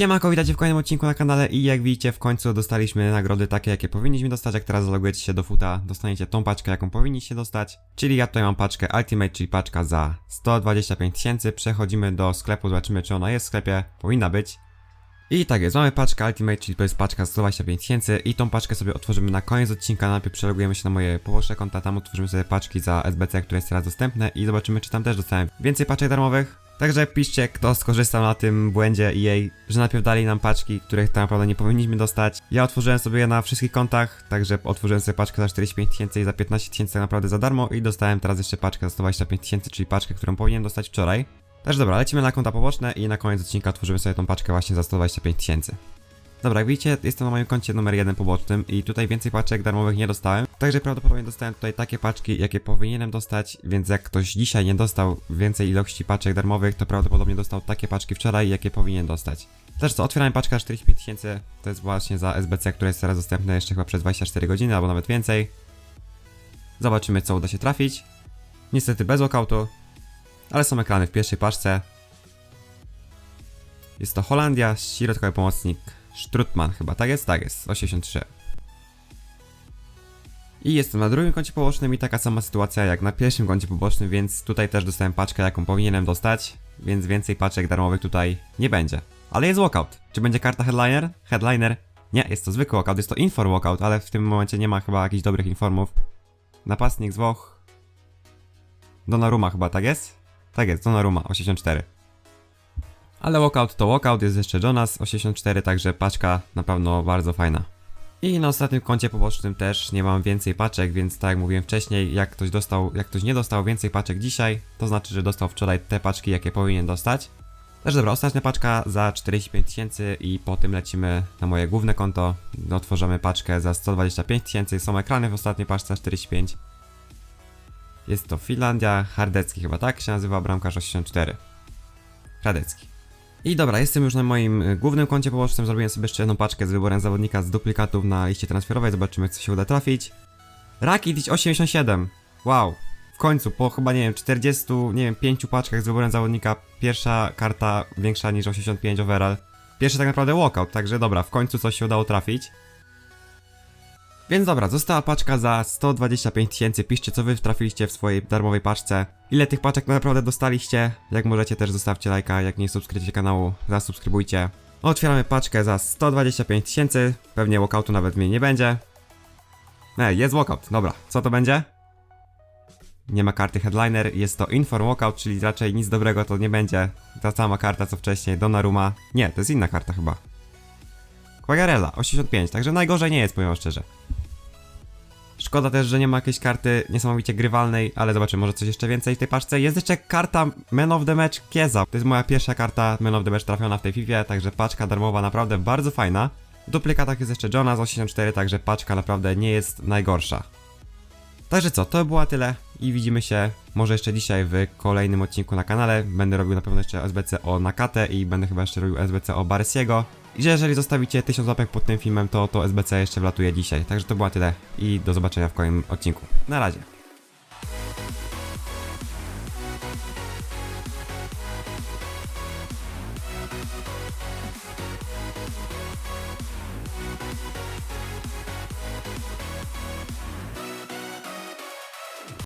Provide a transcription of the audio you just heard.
Siemanko, witajcie w kolejnym odcinku na kanale i jak widzicie w końcu dostaliśmy nagrody takie jakie powinniśmy dostać, jak teraz zalogujecie się do futa, dostaniecie tą paczkę jaką powinniście dostać, czyli ja tutaj mam paczkę Ultimate, czyli paczka za 125 tysięcy, przechodzimy do sklepu, zobaczymy czy ona jest w sklepie, powinna być. I tak jest, mamy paczkę Ultimate, czyli to jest paczka za 125 tysięcy. I tą paczkę sobie otworzymy na koniec odcinka, najpierw przelogujemy się na moje poboczne konta, tam otworzymy sobie paczki za SBC, które jest teraz dostępne i zobaczymy czy tam też dostałem więcej paczek darmowych. Także piszcie, kto skorzystał na tym błędzie EA, że najpierw dali nam paczki, których tak naprawdę nie powinniśmy dostać. Ja otworzyłem sobie je na wszystkich kontach, także otworzyłem sobie paczkę za 45 tysięcy i za 15 tysięcy tak naprawdę za darmo i dostałem teraz jeszcze paczkę za 125 tysięcy, czyli paczkę, którą powinien dostać wczoraj. Także dobra, lecimy na konta poboczne i na koniec odcinka otworzymy sobie tą paczkę właśnie za 125 tysięcy. Dobra, jak widzicie, jestem na moim koncie numer jeden pobocznym i tutaj więcej paczek darmowych nie dostałem. Także prawdopodobnie dostałem tutaj takie paczki, jakie powinienem dostać, więc jak ktoś dzisiaj nie dostał więcej ilości paczek darmowych, to prawdopodobnie dostał takie paczki wczoraj, jakie powinien dostać. Też co, otwieramy paczkę na 45 tysięcy, to jest właśnie za SBC, które jest teraz dostępne jeszcze chyba przez 24 godziny, albo nawet więcej. Zobaczymy, co uda się trafić. Niestety bez walkoutu, ale są ekrany w pierwszej paczce. Jest to Holandia, środkowy pomocnik Strutman chyba, tak jest? Tak jest, 83. I jestem na drugim koncie pobocznym i taka sama sytuacja jak na pierwszym koncie pobocznym, więc tutaj też dostałem paczkę, jaką powinienem dostać, więc więcej paczek darmowych tutaj nie będzie. Ale jest walkout. Czy będzie karta headliner? Headliner? Nie, jest to zwykły walkout, jest to inform walkout, ale w tym momencie nie ma chyba jakichś dobrych informów. Napastnik z Włoch. Donnarumma chyba, tak jest? Tak jest, Donnarumma, 84. Ale walkout to walkout, jest jeszcze Jonas 84, także paczka na pewno bardzo fajna. I na ostatnim koncie pobocznym też nie mam więcej paczek, więc tak jak mówiłem wcześniej, jak ktoś dostał, jak ktoś nie dostał więcej paczek dzisiaj, to znaczy, że dostał wczoraj te paczki, jakie powinien dostać. Też dobra, ostatnia paczka za 45 tysięcy i po tym lecimy na moje główne konto. Otworzymy paczkę za 125 tysięcy, są ekrany w ostatniej paczce za 45. Jest to Finlandia, Hardecki chyba tak się nazywa, bramkarz 84. Hradecki. I dobra, jestem już na moim y, głównym koncie pobocznym, zrobiłem sobie jeszcze jedną paczkę z wyborem zawodnika z duplikatów na liście transferowej, zobaczymy co się uda trafić. Rakitic 87, wow, w końcu, po chyba nie wiem, 40, nie wiem, 5 paczkach z wyborem zawodnika, pierwsza karta większa niż 85 overall. Pierwszy tak naprawdę walkout, także dobra, w końcu coś się udało trafić. Więc dobra, została paczka za 125 tysięcy. Piszcie, co wy trafiliście w swojej darmowej paczce. Ile tych paczek naprawdę dostaliście? Jak możecie, też zostawcie lajka. Jak nie subskrybujecie kanału, zasubskrybujcie. Otwieramy paczkę za 125 tysięcy. Pewnie walkoutu nawet mnie nie będzie. Ej, jest walkout. Dobra, co to będzie? Nie ma karty headliner, jest to inform walkout, czyli raczej nic dobrego to nie będzie. Ta sama karta co wcześniej, Donnarumma. Nie, to jest inna karta chyba. Quagliarella, 85, także najgorzej nie jest, powiem szczerze. Szkoda też, że nie ma jakiejś karty niesamowicie grywalnej, ale zobaczymy, może coś jeszcze więcej w tej paczce. Jest jeszcze karta Man of the Match Kieza. To jest moja pierwsza karta Man of the Match trafiona w tej FIFA, także paczka darmowa naprawdę bardzo fajna. W duplikatach jest jeszcze Johna z 84, także paczka naprawdę nie jest najgorsza. Także co, to było tyle i widzimy się może jeszcze dzisiaj w kolejnym odcinku na kanale. Będę robił na pewno jeszcze SBC o Nakate i będę chyba jeszcze robił SBC o Baresiego. I że jeżeli zostawicie 1000 łapek pod tym filmem, to to SBC jeszcze wlatuje dzisiaj. Także to było tyle i do zobaczenia w kolejnym odcinku. Na razie.